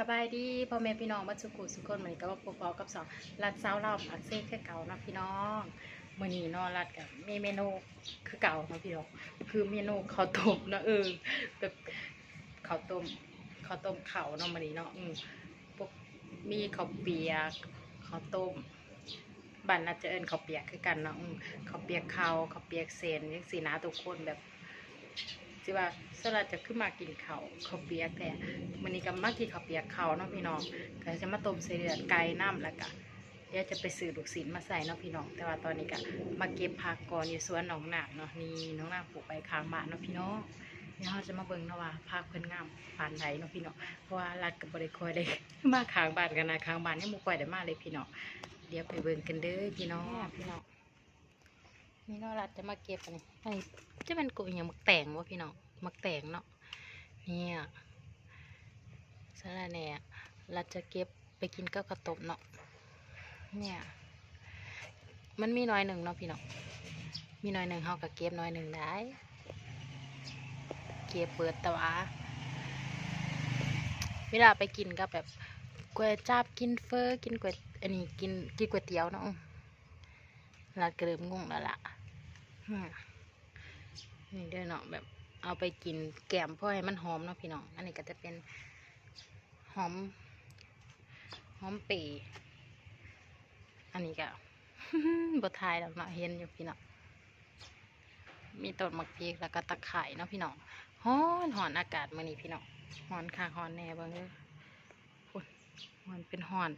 สบายดีพ่อแม่พี่น้องบัสุขุสุขคนเหมือนกับว่าพอกับสองรัดเซาเล่าผักเซ่คือเก่านะพี่น้องมื้อนี้เนาะรัดกับมีเมนูคือเก่านะพี่น้องคือเมนูข้าวต้มนะเออแบบข้าวต้มข้าวต้มเข้าเนาะมื้อนี้เนาะอืมพวกมีข้าวเปียกข้าวต้มบ้านน่าจะเอิ้นข้าวเปียกคือกันเนาะอืมข้าวเปียกข้าวข้าวเปียกเส้นจังซี่นะทุกคนแบบ สิว่าสลัดจะขึ้นมากินเขาวข้าเปียกแต่มันนี้ก็มากินข้าวเปียกเขาวเนาะพี่น้องก็จะมาต้มใส่เลือดไก่น้ำแล้วก็เดี๋ยวจะไปซื้อลูกศิลมาใส่เนาะพี่น้อง แต่ว่าตอนนี้ก็มาเก็บผักก่อนอยู่สวนหนองหนาเนาะนี่น้องนาปลูกไปค้างบ้านเนาะพี่น้องเดี๋ยวเราจะมาเบิ่งเนาะว่าผักเพิ่นงามปานใดเนาะพี่น้องเพราะว่ารัดกับบริคอยได้มาค้างบ้านกันนะค้างบ้านนี่มูก่อยได้มาเลยพี่น้องเดี๋ยวไปเบิ่งกันเด้อพี่น้องพี่น้อง นี่เนาะรัดจะมาเก็บอันนี้อันนี้จะเป็นกุยอย่างมักแตงวะพี่น้องมักแตงเนาะเนี่ยสาระแหน่เราจะเก็บไปกินก็กระตบเนาะเนี่ยมันมีน้อยหนึ่งเนาะพี่น้องมีน้อยหนึ่งเขาก็เก็บน้อยหนึ่งได้ เก็บเปิดตว่าเวลาไปกินก็แบบก๋วยจับกินเฟอกินก๋วยอันนี้กินกินก๋วยเตี๋ยวเนาะเราก็เริ่มงงแล้วล่ะ นี่เด้วยเนาะแบบเอาไปกินแกมเพื่อให้มันหอมเนาะพี่น้อง อันนี้ก็จะเป็นหอม หอมปี อันนี้ก็บทายแล้วเนาะเห็นอยู่พี่น้อง มีต้นมะพริกแล้วก็ตะไคร่เนาะพี่น้องฮ้อนหอนอากาศมื่อนี้พี่น้องหอนค่ะหอนแน่เบิ่งเด้อฝุ่นมันเป็นหอน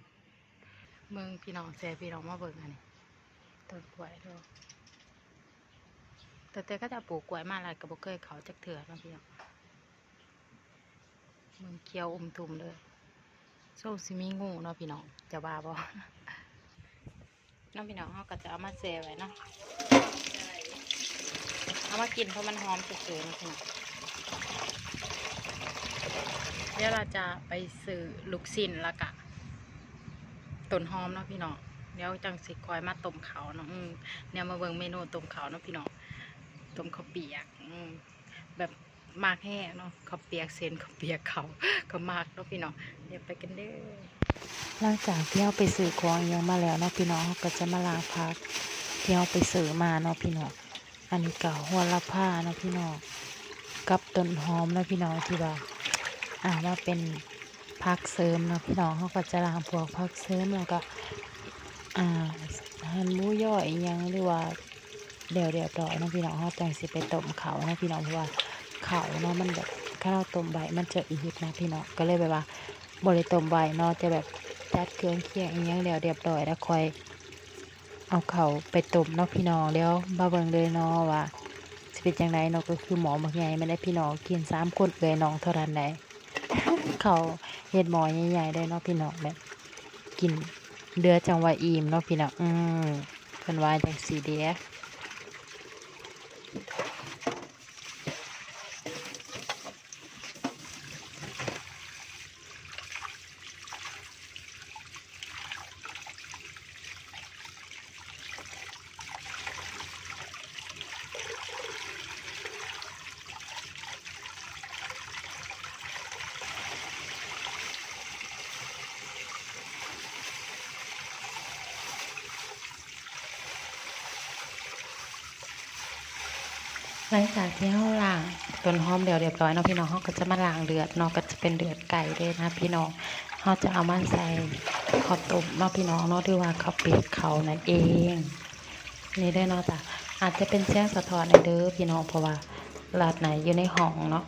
เมืองพี่น้องแซ่พี่น้องมาเบิ่งอันนี้ต้นกล้วยด้วย แต่แต่ก็จะปลูกกล้วยมาแล้วก็บ่เคยเขาจักเถื่อเนาะพี่น้องมึงเคี้ยวอมทุมเลยโซ่ซิมีงูเนาะพี่น้องจะบ้าบ่น้องพี่น้องเขาก็จะเอามาเซไว้เนาะเอามากินเพราะมันหอมสุดๆนะพี่น้องเดี๋ยวเราจะไปซื้อลูกชิ้นล้วก็ต้นหอมเนาะพี่น้องเดี๋ยวจังสิคอยมาต้มเขาวเนาะอืมเนี่ยมาเบิ่งเมนูต้มเขาวเนาะพี่น้อง ต้มข้าวเปียกแบบมากแห้เนาะข้าวเปียกเส้นข้าวเปียกเขาก็มากเนาะพี่น้องเดี๋ยวไปกันเด้อหลังจากที่เราไปซื้อของยังมาแล้วเนาะพี่น้องก็จะมาล้างพักที่เราไปซื้อมาเนาะพี่น้องอันนี้ก็หัวละผ้าเนาะพี่น้องกับต้นหอมเนาะพี่น้องที่ว่าอ่าว่าเป็นพักเสริมเนาะพี่น้องเขาก็จะล้างพวกพักเสริมแล้วก็อ่าหั่นมูย่อยยังหรือว่า เดี๋ยวเรียบร้อเนาะพี่น้องเขาจังสิไปต้มเขาเนาะพี่น้องเพราะว่าเขาเนาะมันแบบถ้าเราต้มใบมันจะอืดนะพี่น้องก็เลยแบบว่าบริต้มไว้เนาะจะแบบจัดเครื่องเคียงอีหยังแล้วเรียบร้อยแล้วคอยเอาเขาไปต้มเนาะพี่น้องแล้วมาเบิงเลยเนาะว่าสิเป็นจังไดเนาะก็คือหมอบักใหญ่ได้พี่น้องกินสามคนเอ้ยน้องเท่านั้นได้เขาเฮ็ดหมอใหญ่ๆได้เนาะพี่น้องแบบกินเดือจังว่าอิ่มเนาะพี่น้องอืมเพิ่นว่าจังซี่เด้ห ลังจากที่เราล้างต้นหอมเดี๋ยวเรียบร้อยเนาะพี่น้องเขาก็จะมาล้างเลือดเนาะก็จะเป็นเลือดไก่ด้วยนะพี่น้องเขาจะเอามาใส่ข้าวต้มเนาะพี่น้องเนาะหรือว่าเขาปียกเขานั่นเอง นี่ได้เนาะจ้ะอาจจะเป็นเสียงสะท้อนในเด้อพี่น้องเพราะว่าลาดไหนอยู่ในห้องเนาะ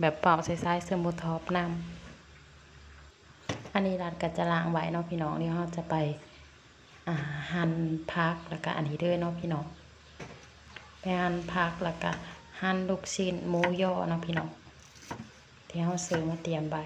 แบบเป่าใส่ๆเสื้อมูทอปนำอันนี้ลาดก็จะล้างไว้เนาะพี่น้องนี่เขาจะไปหั่นพักแล้วก็อันนี้เด้อเนาะพี่น้อง ไปหั่นผักแล้วก็หั่นลูกชิ้นหมูย่อเนาะพี่น้องที่เราซื้อมาเตรียมไว้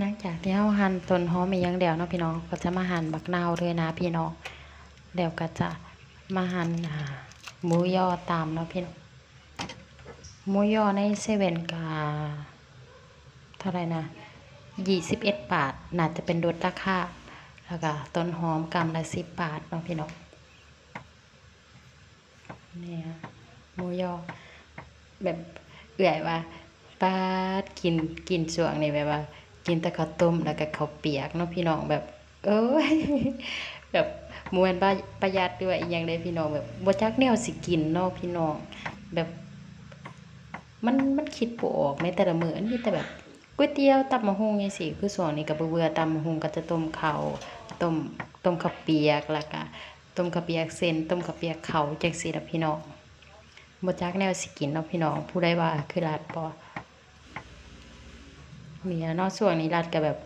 หลังจากที่เราหั่นต้นหอมอีกอย่างเดียวเนาะพี่น้องก็จะมาหั่นบักนาวด้วยนะพี่น้องเดี๋ยวก็จะมาหั่นหมูยอตามเนาะพี่น้องหมูยอในเซเว่นกาเท่าไรนะยี่สิบเอ็ดบาท น่าจะเป็นลดราคาแล้วก็ต้นหอมกำละสิบบาทเนาะพี่น้องเนี่ยหมูยอแบบเอื่อยว่าปาดกินกินช่วงนี้แบบว่า กินแต่ข้าวต้มแล้วก็ข้าวเปียกเนาะพี่น้องแบบ เอ้ยแบบมวนบ้าประหยัดด้วยอย่างใดพี่น้องแบบบ่จักแนวสิกินเนาะพี่น้องแบบ มันมันคิดบ่ออกในแต่ละมืออันนี้แต่แบบก๋วยเตี๋ยวตำมะฮุงจังซี่คือส่วนนี้ก็บ่เบื่อตำมะฮุงก็จะต้มข้าวต้มต้มข้าวเปียกแล้วก็ต้มข้าวเปียกเส้นต้มข้าวเปียกเขาจังซี่ล่ะพี่น้องบ่จักแนวสิกินเนาะพี่น้องผู้ใดว่าคือลาดบ่มี แล้วเนาะช่วงนี้รัดก็แบบ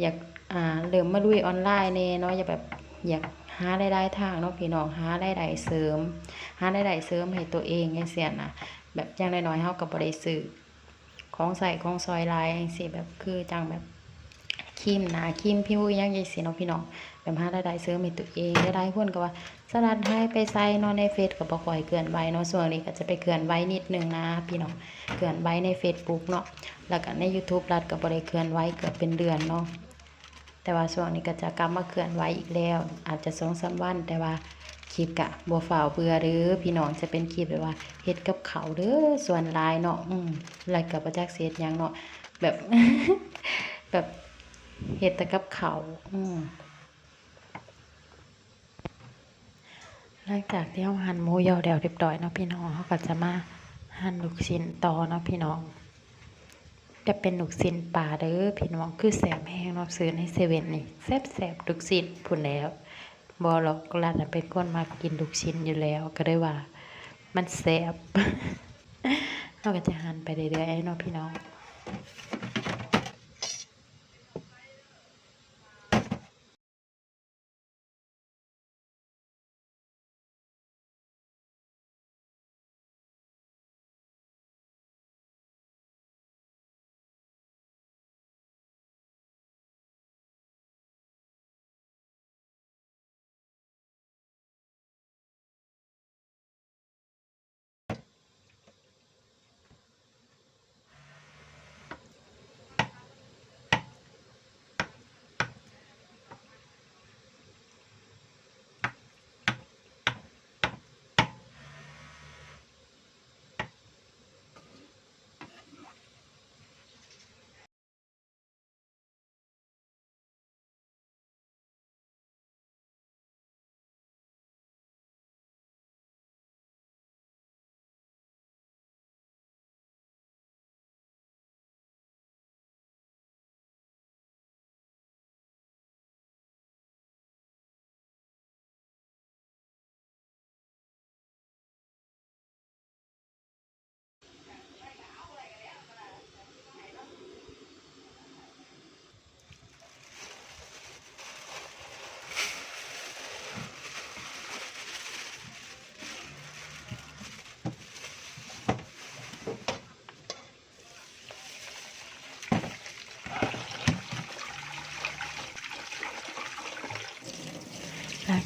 อยากอ่าเริ่มมาลุยออนไลน์เน่เนาะอยากแบบอยากหารายได้ทางเนาะพี่น้องหารายได้เสริม หารายได้เสริมให้ตัวเองจังซี่นะแบบอย่างน้อยๆเฮากับบริสื่อของใส่ของซอยลายสิแบบคือจังแบบ ครีมหนาครีมผิวอิหยังจังซี่เนาะพี่น้องแบบหารายได้เสริมให้ตัวเองหลายๆคนก็ว่าสลัดให้ไปใส่นาะในเฟซก็บ่ค่อยเกินไว้เนาะช่วงนี้ก็จะไปเกินไว้นิดนึงนะพี่น้องเกินไว้ใน Facebook เนาะแล้วก็ใน YouTube รัดก็บ่ได้เคลื่อนไหวเกือบเป็นเดือนเนาะแต่ว่าช่วงนี้ก็จะกลับมาเคลื่อนไหวอีกแล้ว อาจจะ2-3วันแต่ว่าคลิปกะบ่ฝ่าเบื่อหรือพี่น้องจะเป็นคลิปแบบว่าเฮ็ดกับเขาวเด้อส่วนลายเนาะอืมล้วก็บ่จักสิเฮ็ดหยังเนาะแบบแบบ เฮ็ดแต่กับเขาวอืมหลังจากที่เราหั่นหมูยอแล้วเรียบร้อยเนาะพี่น้องเราก็จะมาหั่นลูกชิ้นต่อเนาะพี่น้อง จะเป็นลูกชิ้นปลาเด้อพี่น้องคือแสบแห้งเนาะซื้อในเซเว่นนี่แซ่บแสบๆลูกชิ้นพุ่นแล้วบอหรอกร้านน่ะเป็นคนมากินลูกชิ้นอยู่แล้วก็ได้ว่า มันแสบเราก็จะหั่นไปเรื่อยๆเนาะพี่น้อง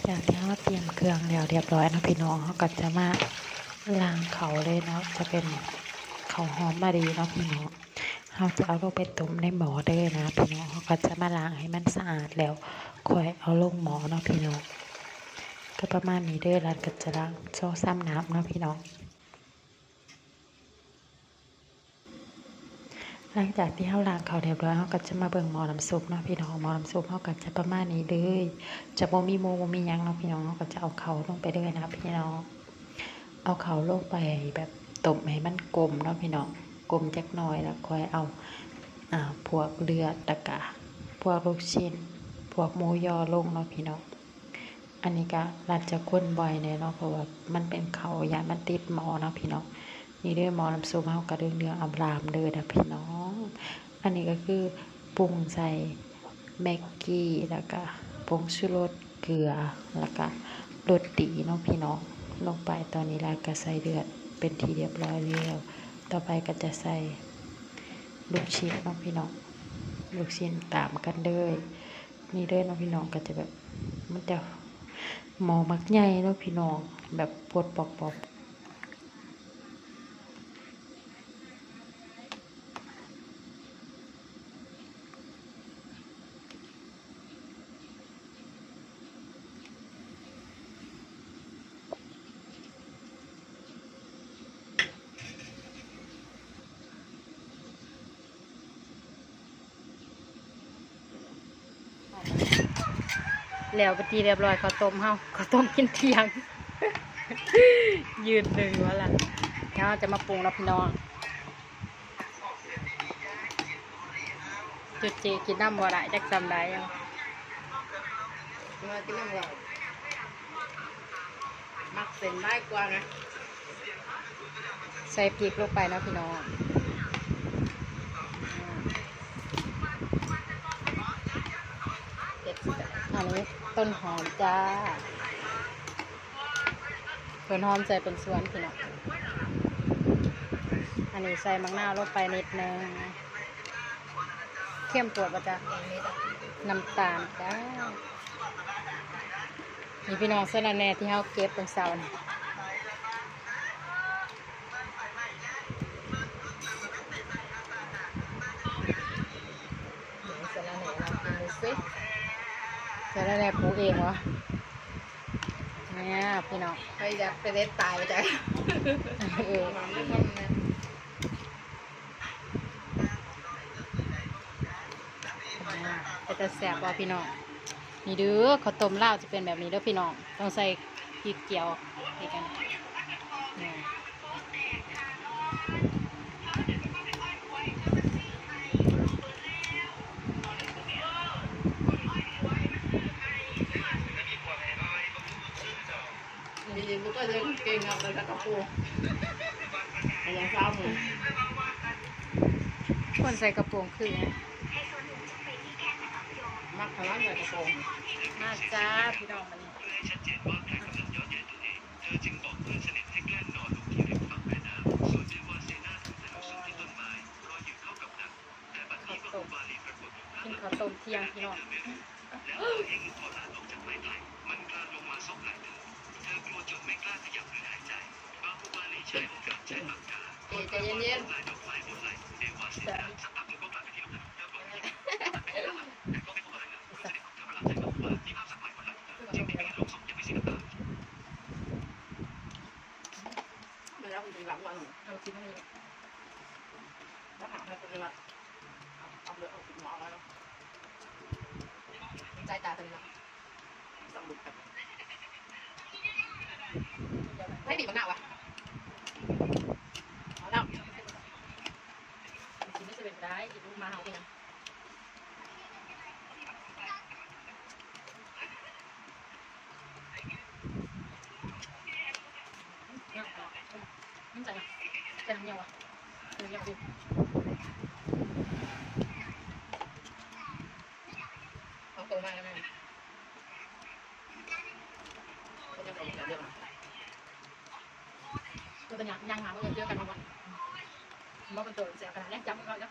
จากที่เราเตรียมเครื่องแล้วเรียบร้อยนะพี่น้องเขาก็จะมาล้างเขาเลยเนาะจะเป็นเขาหอมมาดีเนาะพี่น้องเขาจะเอาลงไปต้มในหม้อเด้นะพี่น้องเขาก็จะมาล้างให้มันสะอาดแล้วค่อยเอาลงหม้อเนาะพี่น้องก็ประมาณนี้เด้อรัดก็จะล้างโซ่ซ้ำน้ำเนาะพี่น้อง หลังจากที่เฮาล้างเขาเรียบร้อยเฮาก็จะมาเบิ่งหม้อน้ำซุปเนาะพี่น้องหม้อน้ำซุปเฮาก็จะประมาณนี้เลยจะบ่มีหมูบ่มียังเนาะพี่น้องเฮาก็จะเอาเขาลงไปเลยนะพี่น้อง เอาเขาลงไปแบบต้มให้มันกลมเนาะพี่น้องกลมจักหน่อยแล้วค่อยเอาอ่าพวกเลือดตะกะพวกลูกชิ้น พวกหมูยอลงเนาะพี่น้องอันนี้ก็รัดจะข้นบ่อยเนี่ยเนาะเพราะว่ามันเป็นเขายามันติดหมอเนาะพี่น้องนี่ด้อหมอน้ำซุปเฮากระเดืองเดืองอำลามเด้อนะพี่น้อง อันนี้ก็คือปรุงใส่แม็กกี้แล้วก็ผงชูรสเกลือแล้วก็รสดีเนาะพี่น้องลงไปตอนนี้แล้วก็ใส่เดือดเป็นทีเรียบร้อยแล้วต่อไปก็จะใส่ลูกชิ้นเนาะพี่น้องลูกชิ้นตามกันเลยนี่เด้อเนาะพี่น้องก็จะแบบมันจะหมอมักใหญ่เนาะพี่น้องแบบปวดปอบๆ แล้วไปตีเรียบร้อยข้าวต้มเฮาข้าวต้มกินเที่ยง ยืนหนึ่งวะล่ะแล้วเราจะมาปรุงแล้วพี่น้องจุดเจกินน้ำบัวได้จักจำได้ยังมากินน้ำเรามักเส้นได้กว่านะ ใส่พริกลงไปเนาะพี่น้องเด็ดสุดอะอันนี้ ต้นหอมจ้าต้นหอมใส่เป็นสวนพี่น้องอันนี้ใส่มังนาวลงไปนิดนึงเข้มปวดปะจ๊ะน้ำตาลจ้านี่พี่น้องเส้นอันแน่ที่เขาเก็บตรงเสานี่ยสร็จแล้วเนี่ยเรากินดูสิ เส้นอันแน่ปลูกเองวะเนี่ยพี่น้องใครอยากไปเล็ดตายจ้ะเออมาไม่ทำนะแต่จะแสบว่าพี่น้องนี่เด้อข้าวต้มลาวจะเป็นแบบนี้เด้อพี่น้องต้องใส่พริกเกียวนี่กันนี่ มีจริงก็จะเก่งเอาไปกับกระปูแต่ยังซ้ำอยู่ คนใส่กระโปรงคือไงมักพลังเลยกระโปรงมาจ้าพี่น้องมานี่ข้าวต้มกินข้าวต้มเที่ยงพี่น้องเอ๊ะใจเย็นๆไม่รับจริงหลังวันเอาชิ้นนี้แล้วหักให้ตัวเองละเอาเลยเอา หมอแล้วใจตาตัวเองละสั่งบุกกันให้บีบมันหนาวะเอาแล้ว ชิ้นนี้จะเป็นได้อีกลูกมาเอาเองนี่ใจใจทำยังวะทำยังดิ เอาตัวมาแล้วแม่ก็จะเป็นแบบเดิม ตัวตัว ยังหาเมื่เจอกันวันว่าเป็นตัวเสียขนาดนี้จำไว้ก่อนนะ